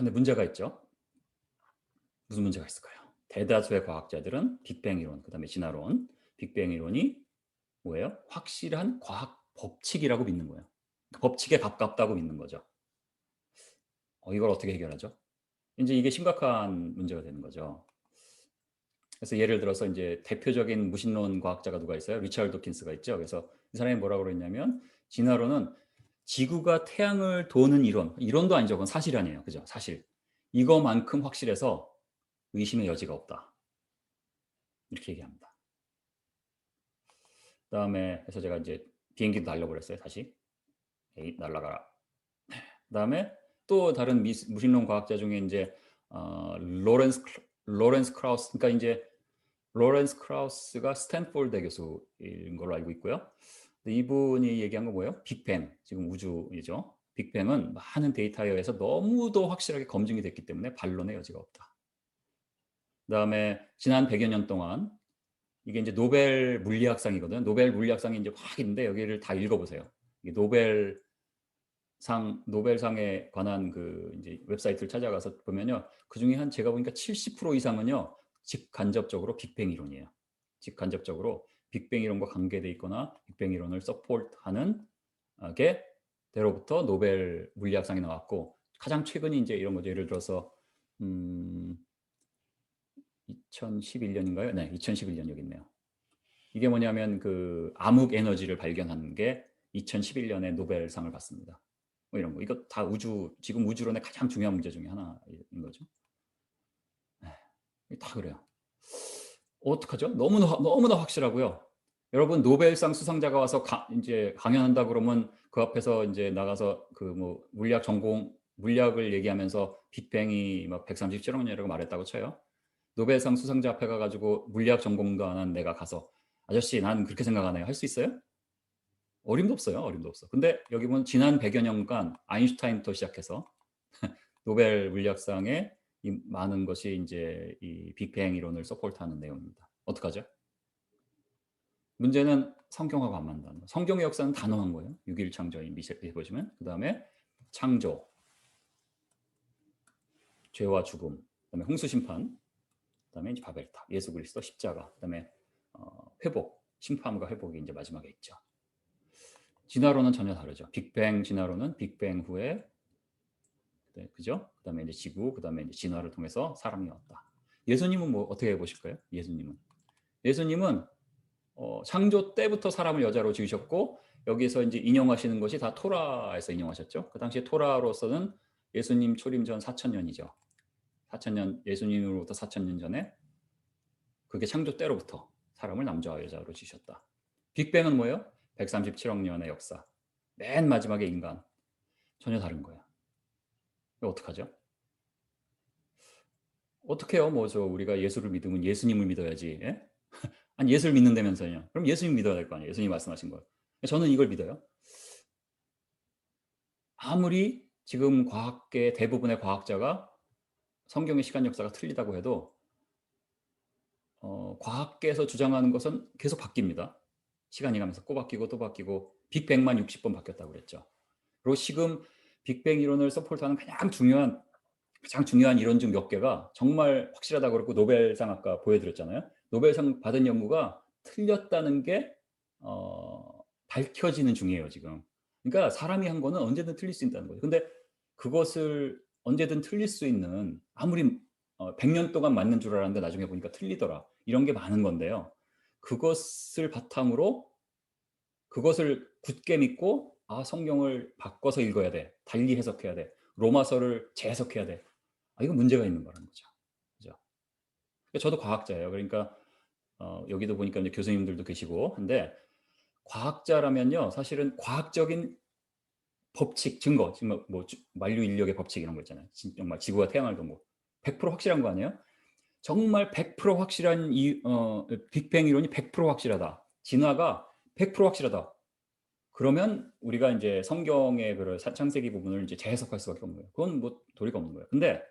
근데 문제가 있죠. 무슨 문제가 있을까요? 대다수의 과학자들은 빅뱅 이론, 그다음에 진화론, 빅뱅 이론이 뭐예요? 확실한 과학 법칙이라고 믿는 거예요. 법칙에 가깝다고 믿는 거죠. 어, 이걸 어떻게 해결하죠? 이제 이게 심각한 문제가 되는 거죠. 그래서 예를 들어서 이제 대표적인 무신론 과학자가 누가 있어요? 리차드 도킨스가 있죠. 그래서 이 사람이 뭐라고 그랬냐면 진화론은 지구가 태양을 도는 이론, 이론도 아니죠. 그건 사실 아니에요. 그죠? 사실. 이거만큼 확실해서 의심의 여지가 없다. 이렇게 얘기합니다. 그 다음에 그래서 제가 이제 비행기도 날려버렸어요. 다시. 에이, 날라가라. 그 다음에 또 다른 미, 무신론 과학자 중에 이제 어, 로렌스 로렌스 크라우스 그러니까 이제 로렌스 크라우스가 스탠포드 교수인 걸로 알고 있고요. 이분이 얘기한 건 뭐예요? 빅뱅 지금 우주이죠. 빅뱅은 많은 데이터에 의해서 너무도 확실하게 검증이 됐기 때문에 반론의 여지가 없다. 그 다음에 지난 100여 년 동안 이게 이제 노벨 물리학상이거든요. 노벨 물리학상이 이제 확 있는데 여기를 다 읽어보세요. 노벨 상 노벨상에 관한 그 이제 웹사이트를 찾아가서 보면요. 그 중에 한 제가 보니까 70% 이상은요. 직간접적으로 빅뱅 이론이에요. 직간접적으로 빅뱅 이론과 관계돼 있거나 빅뱅 이론을 서포트하는 게 대로부터 노벨 물리학상이 나왔고 가장 최근이 이제 이런 거죠. 예를 들어서 음 2011년인가요? 네, 2011년 여기 있네요. 이게 뭐냐면 그 암흑 에너지를 발견한 게 2011년에 노벨상을 받습니다. 뭐 이런 거. 이거 다 우주 지금 우주론의 가장 중요한 문제 중에 하나인 거죠. 네, 다 그래요. 어떡하죠? 너무나 너무나 확실하고요. 여러분 노벨상 수상자가 와서 가, 이제 강연한다 그러면 그 앞에서 이제 나가서 그 뭐 물리학 전공 물리학을 얘기하면서 빅뱅이 막 137억 년이라고 말했다고 쳐요. 노벨상 수상자 앞에 가가지고 물리학 전공도 안 한 내가 가서 아저씨 난 그렇게 생각하네요. 할 수 있어요? 어림도 없어요. 어림도 없어. 근데 여기 보면 지난 100여 년간 아인슈타인부터 시작해서 노벨 물리학상에 이 많은 것이 이제 이 빅뱅 이론을 서포트하는 내용입니다. 어떡하죠? 문제는 성경하고 안 맞는다는 거. 성경의 역사는 단호한 거예요. 6일 창조인 미셸 보시면 그 다음에 창조, 죄와 죽음, 그 다음에 홍수 심판, 그 다음에 이제 바벨탑, 예수 그리스도 십자가, 그 다음에 어, 회복, 심판과 회복이 이제 마지막에 있죠. 진화론은 전혀 다르죠. 빅뱅 진화론은 빅뱅 후에 네, 그죠? 그 다음에 이제 지구, 그 다음에 이제 진화를 통해서 사람이 왔다. 예수님은 뭐 어떻게 해보실까요? 예수님은 예수님은 어, 창조 때부터 사람을 여자로 지으셨고 여기서 이제 인용하시는 것이 다 토라에서 인용하셨죠. 그 당시에 토라로서는 예수님 초림 전 4천 년이죠. 4천 년 예수님으로부터 4천 년 전에 그게 창조 때로부터 사람을 남자와 여자로 지으셨다. 빅뱅은 뭐예요? 137억 년의 역사. 맨 마지막에 인간. 전혀 다른 거 야. 어떡하죠? 어떻게 해요? 뭐 저 우리가 예수를 믿으면 예수님을 믿어야지. 예? 아니 예수를 믿는다면서요. 그럼 예수님 믿어야 될 거 아니에요. 예수님 말씀하신 걸. 저는 이걸 믿어요. 아무리 지금 과학계 대부분의 과학자가 성경의 시간 역사가 틀리다고 해도 어, 과학계에서 주장하는 것은 계속 바뀝니다. 시간이 가면서 또 바뀌고 또 바뀌고 빅뱅만 60번 바뀌었다고 그랬죠. 그리고 지금 빅뱅 이론을 서포트하는 가장 중요한 가장 중요한 이론 중 몇 개가 정말 확실하다고 그랬고 노벨상 아까 보여드렸잖아요. 노벨상 받은 연구가 틀렸다는 게 어, 밝혀지는 중이에요 지금. 그러니까 사람이 한 거는 언제든 틀릴 수 있다는 거죠. 근데 그것을 언제든 틀릴 수 있는 아무리 어, 100년 동안 맞는 줄 알았는데 나중에 보니까 틀리더라. 이런 게 많은 건데요. 그것을 바탕으로 그것을 굳게 믿고 아 성경을 바꿔서 읽어야 돼. 달리 해석해야 돼. 로마서를 재해석해야 돼. 아 이거 문제가 있는 거라는 거죠. 그죠? 저도 과학자예요. 그러니까 어, 여기도 보니까 이제 교수님들도 계시고 근데 과학자라면요 사실은 과학적인 법칙 증거 지금 뭐 만류 인력의 법칙 이런 거 있잖아요 정말 지구가 태양을 도뭐 100% 확실한 거 아니에요 정말 100% 확실한 이 어, 빅뱅 이론이 100% 확실하다 진화가 100% 확실하다 그러면 우리가 이제 성경의 그 창세기 부분을 이제 재해석할 수밖에 없는 거예요 그건 뭐 도리가 없는 거예요 근데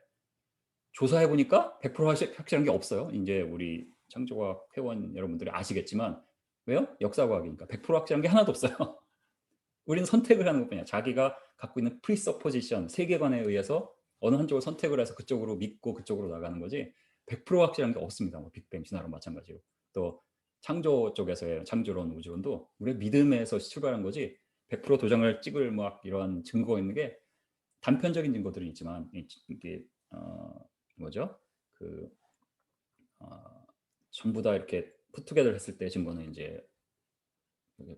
조사해 보니까 100% 확실한 게 없어요 이제 우리 창조과학 회원 여러분들이 아시겠지만 왜요? 역사과학이니까 100% 확실한 게 하나도 없어요. 우리는 선택을 하는 것뿐이야. 자기가 갖고 있는 프리서포지션, 세계관에 의해서 어느 한쪽을 선택을 해서 그쪽으로 믿고 그쪽으로 나가는 거지 100% 확실한 게 없습니다. 뭐 빅뱅 신화론 마찬가지로 또 창조 쪽에서의 창조론 우주론도 우리의 믿음에서 출발한 거지 100% 도장을 찍을 막 이러한 증거가 있는 게 단편적인 증거들은 있지만 이게 어 뭐죠 그 어, 전부 다 이렇게 푸투게더 했을 때 증거는 이제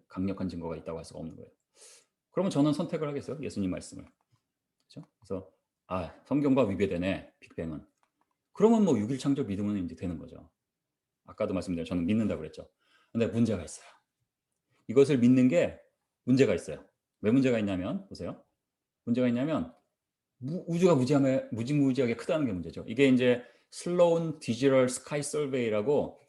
강력한 증거가 있다고 할 수가 없는 거예요. 그러면 저는 선택을 하겠어요. 예수님 말씀을. 그렇죠? 그래서 아 성경과 위배되네 빅뱅은. 그러면 뭐 6일 창조 믿으면 이제 되는 거죠. 아까도 말씀드린 저는 믿는다고 그랬죠. 근데 문제가 있어요. 이것을 믿는 게 문제가 있어요. 왜 문제가 있냐면 보세요. 문제가 있냐면 우주가 무지하게 무지무지하게 크다는 게 문제죠. 이게 이제 슬로운 디지털 스카이 서베이라고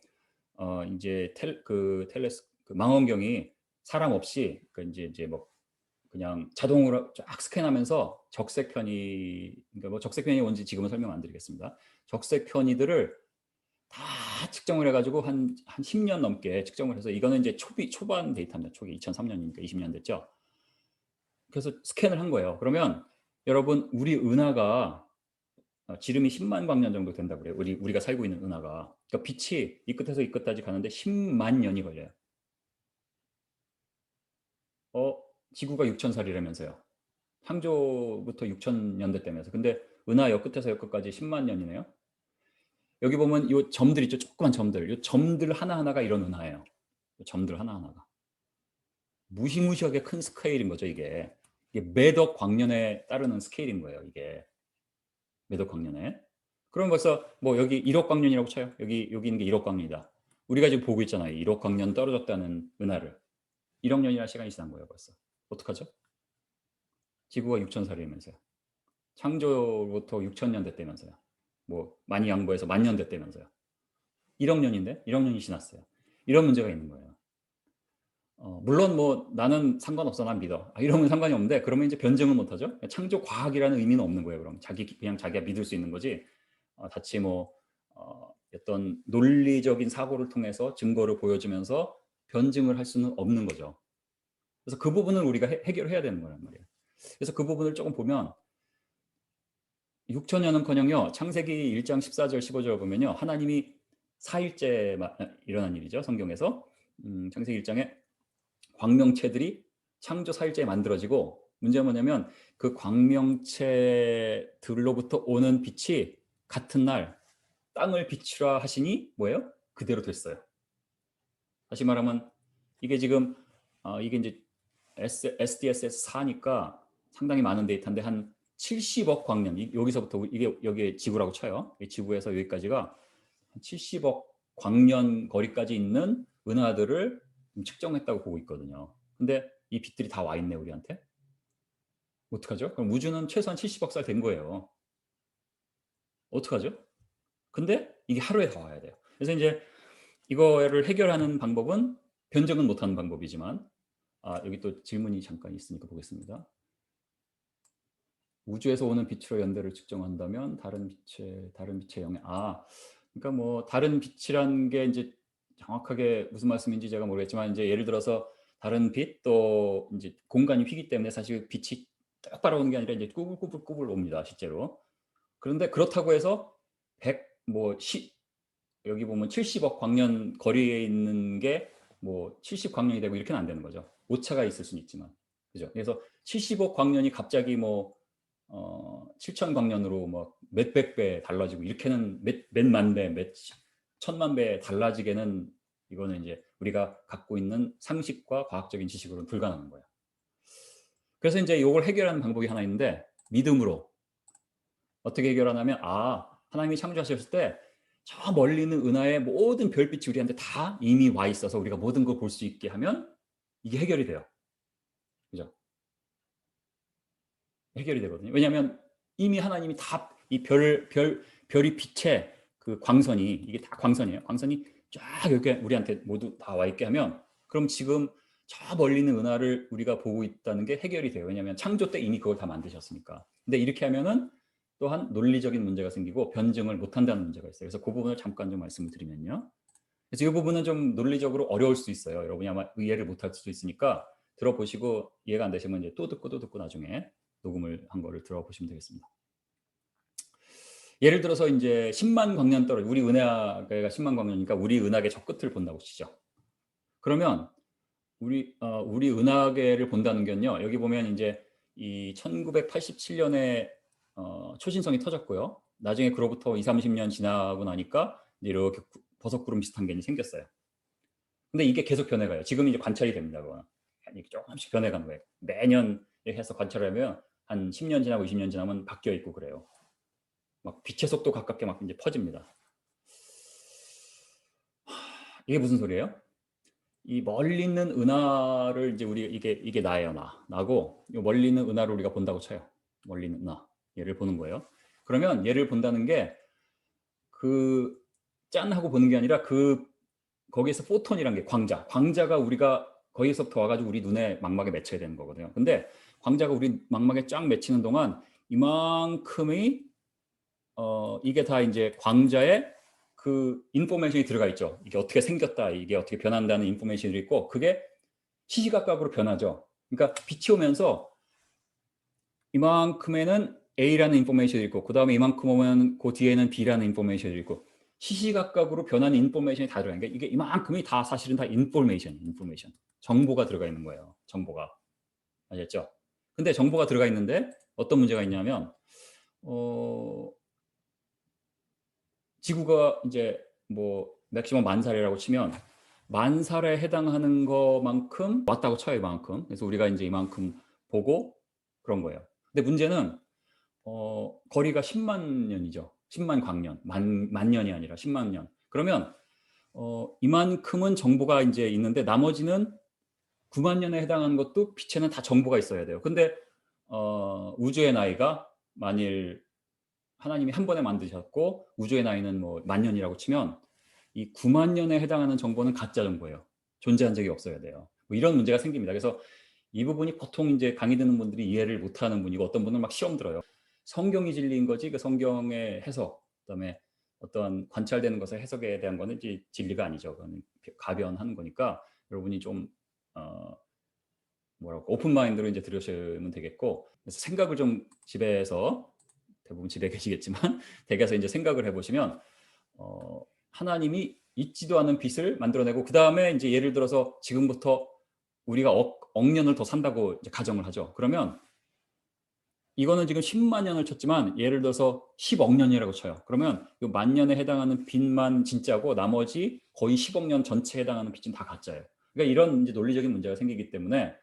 어 이제 텔 그 텔레스 그 망원경이 사람 없이 그 이제 이제 뭐 그냥 자동으로 쫙 스캔하면서 적색 편의 그러니까 뭐 적색 편이 뭔지 지금은 설명 안 드리겠습니다. 적색 편의들을 다 측정을 해가지고 한, 한 10년 넘게 측정을 해서 이거는 이제 초비, 초반 데이터입니다. 초기 2003년이니까 20년 됐죠. 그래서 스캔을 한 거예요. 그러면 여러분 우리 은하가 어, 지름이 10만 광년 정도 된다 그래요. 우리 우리가 살고 있는 은하가. 그러니까 빛이 이 끝에서 이 끝까지 가는데 10만 년이 걸려요. 어, 지구가 6천 살이라면서요. 창조부터 6천 년대 때면서. 근데 은하 여 끝에서 여 끝까지 10만 년이네요. 여기 보면 이 점들 있죠. 조그만 점들. 이 점들 하나하나가 이런 은하예요. 점들 하나하나가. 무시무시하게 큰 스케일인 거죠, 이게. 이게 매덕 광년에 따르는 스케일인 거예요, 이게. 매덕 광년에. 그럼 벌써 뭐 여기 1억 광년이라고 쳐요. 여기 여기 있는 게 1억 광년이다. 우리가 지금 보고 있잖아요. 1억 광년 떨어졌다는 은하를. 1억 년이나 시간이 지난 거예요, 벌써. 어떡하죠? 지구가 6천 살이면서요. 창조부터 6천 년 됐다면서요. 뭐 많이 양보해서 만년 됐다면서요. 1억 년인데? 1억 년이 지났어요. 이런 문제가 있는 거예요. 어, 물론 뭐 나는 상관없어 난 믿어. 아, 이러면 상관이 없는데 그러면 이제 변증은 못하죠. 창조 과학이라는 의미는 없는 거예요 그럼. 자기 그냥 자기가 믿을 수 있는 거지. 어, 다치 뭐 어, 어떤 논리적인 사고를 통해서 증거를 보여주면서 변증을 할 수는 없는 거죠. 그래서 그 부분을 우리가 해, 결해야 되는 거란 말이에요. 그래서 그 부분을 조금 보면 6천년은커녕요 창세기 1장 14절 15절 보면요 하나님이 4일째 일어난 일이죠 성경에서 음, 창세기 1장에 광명체들이 창조 4일째에 만들어지고 문제가 뭐냐면 그 광명체들로부터 오는 빛이 같은 날 땅을 비추라 하시니 뭐예요? 그대로 됐어요. 다시 말하면 이게 지금 어, 이게 이제 S, SDSS 4니까 상당히 많은 데이터인데 한 70억 광년 여기서부터 이게 여기 지구라고 쳐요. 지구에서 여기까지가 70억 광년 거리까지 있는 은하들을 측정했다고 보고 있거든요. 근데 이 빛들이 다 와 있네 우리한테. 어떡하죠? 그럼 우주는 최소한 70억 살 된 거예요. 어떡하죠? 근데 이게 하루에 다 와야 돼요. 그래서 이제 이거를 해결하는 방법은 변정은 못하는 방법이지만 아 여기 또 질문이 잠깐 있으니까 보겠습니다. 우주에서 오는 빛으로 연대를 측정한다면 다른 빛의 다른 빛의 영향. 아 그러니까 뭐 다른 빛이란 게 이제 정확하게 무슨 말씀인지 제가 모르겠지만 이제 예를 들어서 다른 빛 또 이제 공간이 휘기 때문에 사실 빛이 똑바로 오는 게 아니라 이제 꾸불꾸불꾸불 옵니다 실제로. 그런데 그렇다고 해서 100뭐 여기 보면 70억 광년 거리에 있는 게 뭐 70 광년이 되고 이렇게는 안 되는 거죠. 오차가 있을 수는 있지만. 그죠? 그래서 70억 광년이 갑자기 뭐 어, 7천 광년으로 뭐 몇백 배 달라지고 이렇게는 몇, 몇만 배, 몇 천만 배 달라지게는 이거는 이제 우리가 갖고 있는 상식과 과학적인 지식으로는 불가능한 거예요. 그래서 이제 이걸 해결하는 방법이 하나 있는데 믿음으로 어떻게 해결하냐면 아 하나님이 창조하셨을 때 저 멀리 있는 은하의 모든 별빛이 우리한테 다 이미 와 있어서 우리가 모든 걸 볼 수 있게 하면 이게 해결이 돼요. 그죠? 해결이 되거든요. 왜냐하면 이미 하나님이 다 이 별, 별, 별이 빛의 그 광선이 이게 다 광선이에요. 광선이 쫙 이렇게 우리한테 모두 다 와 있게 하면 그럼 지금 저 멀리 있는 은하를 우리가 보고 있다는 게 해결이 돼요. 왜냐하면 창조 때 이미 그걸 다 만드셨으니까. 근데 이렇게 하면은 또한 논리적인 문제가 생기고 변증을 못한다는 문제가 있어요. 그래서 그 부분을 잠깐 좀 말씀을 드리면요. 그래서 이 부분은 좀 논리적으로 어려울 수 있어요. 여러분이 아마 이해를 못할 수도 있으니까 들어보시고 이해가 안 되시면 이제 또 듣고 또 듣고 나중에 녹음을 한 거를 들어보시면 되겠습니다. 예를 들어서 인제 10만 광년 떨어져 우리 은하계가 10만 광년이니까 우리 은하계 저 끝을 본다고 치죠. 그러면 우리 어 우리 은하계를 본다는 건요. 여기 보면 인제 이 1987년에 어 초신성이 터졌고요. 나중에 그로부터 2-30년 지나고 나니까 이제 이렇게 구 버섯구름 비슷한 게 이제 생겼어요. 근데 이게 계속 변해가요. 지금 이제 관찰이 됩니다, 그거는. 쪼금씩 변해가는 거예요. 매년 해서 관찰을 하면 한 10년 지나고 20년 지나면 바뀌어 있고 그래요. 막 빛의 속도 가깝게 막 인제 퍼집니다. 이게 무슨 소리예요? 이 멀리 있는 은하를 인제 우리 이게 이게 나예요, 나. 나고 요 멀리 있는 은하를 우리가 본다고 쳐요. 멀리 있는 은하. 얘를 보는 거예요. 그러면 얘를 본다는 게 그 짠 하고 보는 게 아니라 그 거기에서 포톤이란 게 광자. 광자가 우리가 거기서부터 와 가지고 우리 눈에 망막에 맺혀야 되는 거거든요. 근데 광자가 우리 망막에 쫙 맺히는 동안 이만큼의 어 이게 다 인제 광자에 그 인포메이션이 들어가 있죠. 이게 어떻게 생겼다, 이게 어떻게 변한다는 인포메이션이 있고 그게 시시각각으로 변하죠. 그러니까 빛이 오면서 이만큼에는 A라는 인포메이션이 있고 그 다음에 이만큼 오면 그 뒤에는 B라는 인포메이션이 있고 시시각각으로 변하는 인포메이션이 다 들어가. 그러니까 이게 이만큼이 다 사실은 다 인포메이션, 인포메이션. 정보가 들어가 있는 거예요. 정보가. 아셨죠? 근데 정보가 들어가 있는데 어떤 문제가 있냐면 어 지구가 인제 뭐 맥시멈 만 살이라고 치면 만 살에 해당하는 것만큼 왔다고 쳐요, 이만큼. 그래서 우리가 인제 이만큼 보고 그런 거예요. 근데 문제는 어 거리가 10만 년이죠. 10만 광년. 만 만 년이 아니라 10만 년. 그러면 어 이만큼은 정보가 인제 있는데 나머지는 9만 년에 해당하는 것도 빛에는 다 정보가 있어야 돼요. 근데 어 우주의 나이가 만일 하나님이 한 번에 만드셨고 우주의 나이는 뭐 만 년이라고 치면 이 9만 년에 해당하는 정보는 가짜 정보예요. 존재한 적이 없어야 돼요. 뭐 이런 문제가 생깁니다. 그래서 이 부분이 보통 인제 강의 듣는 분들이 이해를 못하는 분이고 어떤 분은 막 시험 들어요. 성경이 진리인 거지 그 성경의 해석 그다음에 어떤 관찰되는 것의 해석에 대한 거는 이제 진리가 아니죠. 그거는 가변하는 거니까 여러분이 좀 어 뭐라고 오픈 마인드로 인제 들으시면 되겠고 그래서 생각을 좀 집에서 대부분 집에 계시겠지만 댁에서 인제 생각을 해 보시면 어 하나님이 있지도 않은 빛을 만들어내고 그 다음에 인제 예를 들어서 지금부터 우리가 억 억 년을 더 산다고 이제 가정을 하죠. 그러면 이거는 지금 10만 년을 쳤지만 예를 들어서 10억 년이라고 쳐요. 그러면 요만 년에 해당하는 빛만 진짜고 나머지 거의 10억 년 전체에 해당하는 빛은 다 가짜예요. 그러니까 이런 인제 논리적인 문제가 생기기 때문에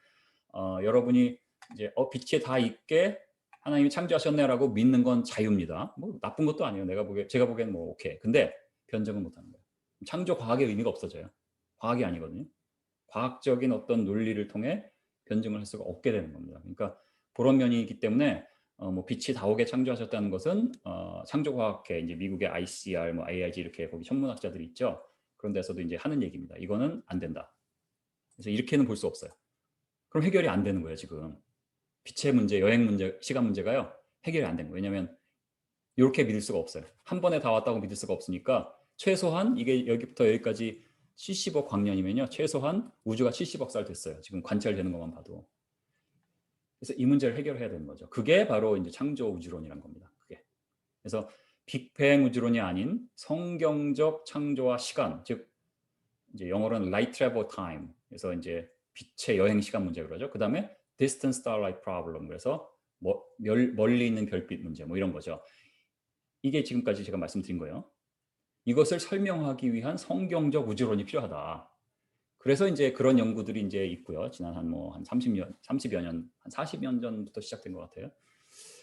어 여러분이 이제 '어 빛에 다 있게 하나님이 창조하셨네.'라고 믿는 건 자유입니다. 뭐 나쁜 것도 아니에요. 내가 보기에 제가 보기에는 뭐 오케이. 근데 변증은 못 하는 거예요. 창조 과학의 의미가 없어져요. 과학이 아니거든요. 과학적인 어떤 논리를 통해 변증을 할 수가 없게 되는 겁니다. 그러니까 그런 면이 있기 때문에 어 뭐 빛이 다 오게 창조하셨다는 것은 어 창조과학회 인제 미국의 ICR 뭐 IIG 이렇게 거기 천문학자들이 있죠. 그런 데서도 인제 하는 얘기입니다. 이거는 안 된다. 그래서 이렇게는 볼 수 없어요. 그럼 해결이 안 되는 거예요, 지금. 빛의 문제, 여행 문제, 시간 문제가요. 해결이 안된 거예요. 왜냐하면 요렇게 믿을 수가 없어요. 한 번에 다 왔다고 믿을 수가 없으니까 최소한 이게 여기부터 여기까지 70억 광년이면요. 최소한 우주가 70억 살 됐어요. 지금 관찰되는 것만 봐도. 그래서 이 문제를 해결해야 되는 거죠. 그게 바로 인제 창조 우주론이란 겁니다. 그게. 그래서 빅뱅 우주론이 아닌 성경적 창조와 시간, 즉 이제 영어로는 light travel time. 그래서 인제 빛의 여행 시간 문제 그러죠. 그 다음에 distant starlight problem. 그래서 뭐멸 멀리 있는 별빛 문제 뭐 이런 거죠. 이게 지금까지 제가 말씀드린 거예요. 이것을 설명하기 위한 성경적 우주론이 필요하다. 그래서 인제 그런 연구들이 인제 있고요. 지난 한 뭐한 30년 30여 년, 한 40년 전부터 시작된 것 같아요.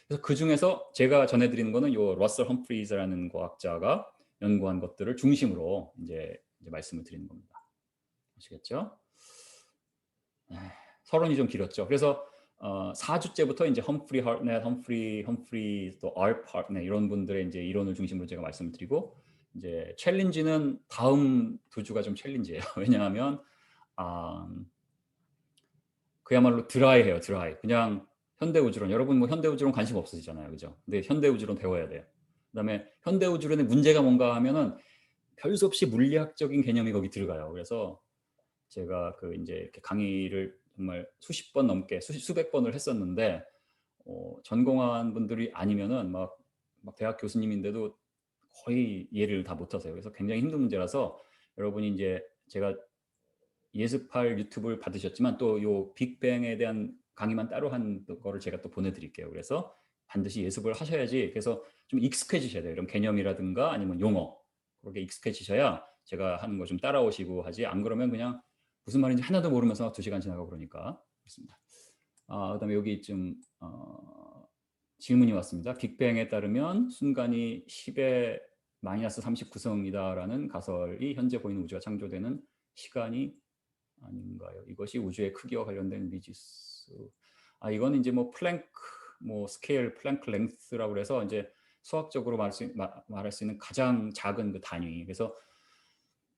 그래서 그 중에서 제가 전해 드리는 거는 요 러셀 험프리즈라는 과학자가 연구한 것들을 중심으로 인제 이제 말씀을 드리는 겁니다. 아시겠죠? 네. 서론이 좀 길었죠. 그래서 어 4주째부터 인제 험프리 하트넷, 험프리 험프리 또 알프 하트넷 이런 분들의 인제 이론을 중심으로 제가 말씀을 드리고 인제 챌린지는 다음 2 주가 좀 챌린지예요. 왜냐하면 아 그야말로 드라이해요, 드라이. 그냥 현대 우주론 여러분 뭐 현대 우주론 관심 없으시잖아요. 그죠? 근데 현대 우주론 배워야 돼요. 그다음에 현대 우주론의 문제가 뭔가 하면은 별수 없이 물리학적인 개념이 거기 들어가요. 그래서 제가 그 인제 이렇게 강의를 정말 수십 번 넘게 수십 수백 번을 했었는데 어 전공한 분들이 아니면은 막 막 대학 교수님인데도 거의 이해를 다 못하세요. 그래서 굉장히 힘든 문제라서 여러분이 이제 제가 예습할 유튜브를 받으셨지만 또 요 빅뱅에 대한 강의만 따로 한 거를 제가 또 보내드릴게요. 그래서 반드시 예습을 하셔야지 그래서 좀 익숙해지셔야 돼요. 이런 개념이라든가 아니면 용어 그렇게 익숙해지셔야 제가 하는 거 좀 따라오시고 하지 안 그러면 그냥 무슨 말인지 하나도 모르면서 두 시간 지나가고 그러니까 그렇습니다. 아, 그다음에 여기 좀 어, 질문이 왔습니다. 빅뱅에 따르면 순간이 10의 마이너스 39성이다라는 가설이 현재 보이는 우주가 창조되는 시간이 아닌가요? 이것이 우주의 크기와 관련된 미지수. 아 이거는 이제 뭐 플랭크 뭐 스케일 플랭크 랭스라고 그래서 이제 수학적으로 말할 수, 말할 수 있는 가장 작은 그 단위. 그래서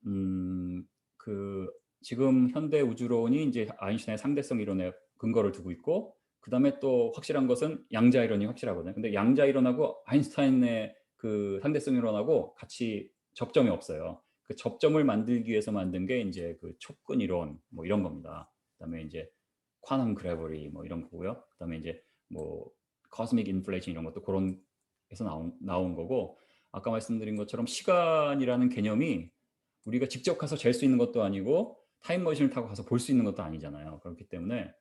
음그 지금 현대 우주론이 이제 아인슈타인의 상대성 이론에 근거를 두고 있고 그 다음에 또 확실한 것은 양자 이론이 확실하거든요. 근데 양자 이론하고 아인슈타인의 그 상대성 이론하고 같이 접점이 없어요. 그 접점을 만들기 위해서 만든 게 이제 그 촉근 이론 뭐 이런 겁니다. 그다음에 이제 ኳ넌 그래버리 뭐 이런 거고요. 그다음에 이제 뭐 코스믹 인플레이션 이런 것도 그런 에서 나온 나온 거고 아까 말씀드린 것처럼 시간이라는 개념이 우리가 직접 가서 잴 수 있는 것도 아니고 타임머신을 타고 가서 볼 수 있는 것도 아니잖아요. 그렇기 때문에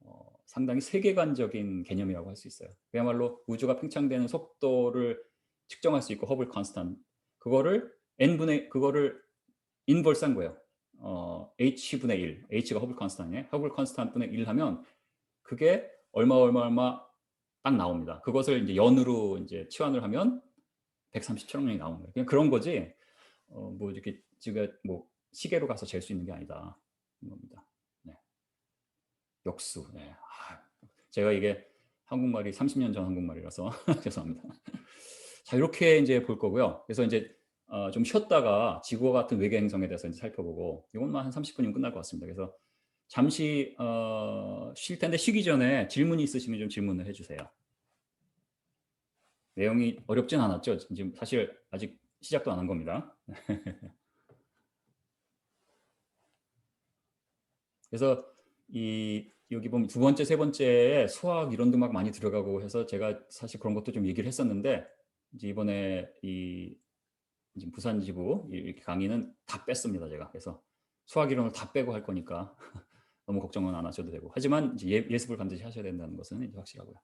어, 상당히 세계관적인 개념이라고 할 수 있어요. 그야말로 우주가 팽창되는 속도를 측정할 수 있고 허블 컨스탄 그거를 n분의 그거를 인벌스한 거예요. 어, h분의 1, h가 허블 컨스탄이에요. 허블 컨스탄 분의 1 하면 그게 얼마 얼마 얼마 딱 나옵니다. 그것을 이제 연으로 이제 치환을 하면 137억 년이 나오는 거예요. 그냥 그런 거지. 어, 뭐 이렇게 지금 뭐 시계로 가서 잴 수 있는 게 아니다. 겁니다. 네. 역수. 네. 아, 제가 이게 한국말이 30년 전 한국말이라서 죄송합니다. 자 이렇게 이제 볼 거고요. 그래서 이제 어, 좀 쉬었다가 지구와 같은 외계 행성에 대해서 이제 살펴보고 이것만 한 30분이면 끝날 것 같습니다. 그래서 잠시 어, 쉴 텐데 쉬기 전에 질문이 있으시면 좀 질문을 해주세요. 내용이 어렵진 않았죠. 지금 사실 아직 시작도 안 한 겁니다. 그래서 이 여기 보면 두 번째, 세 번째에 수학 이론도 막 많이 들어가고 해서 제가 사실 그런 것도 좀 얘기를 했었는데 이제 이번에 이 지금 부산 지부 이렇게 강의는 다 뺐습니다 제가 그래서 수학 이론을 다 빼고 할 거니까 너무 걱정은 안 하셔도 되고 하지만 이제 예, 예습을 반드시 하셔야 된다는 것은 이제 확실하고요.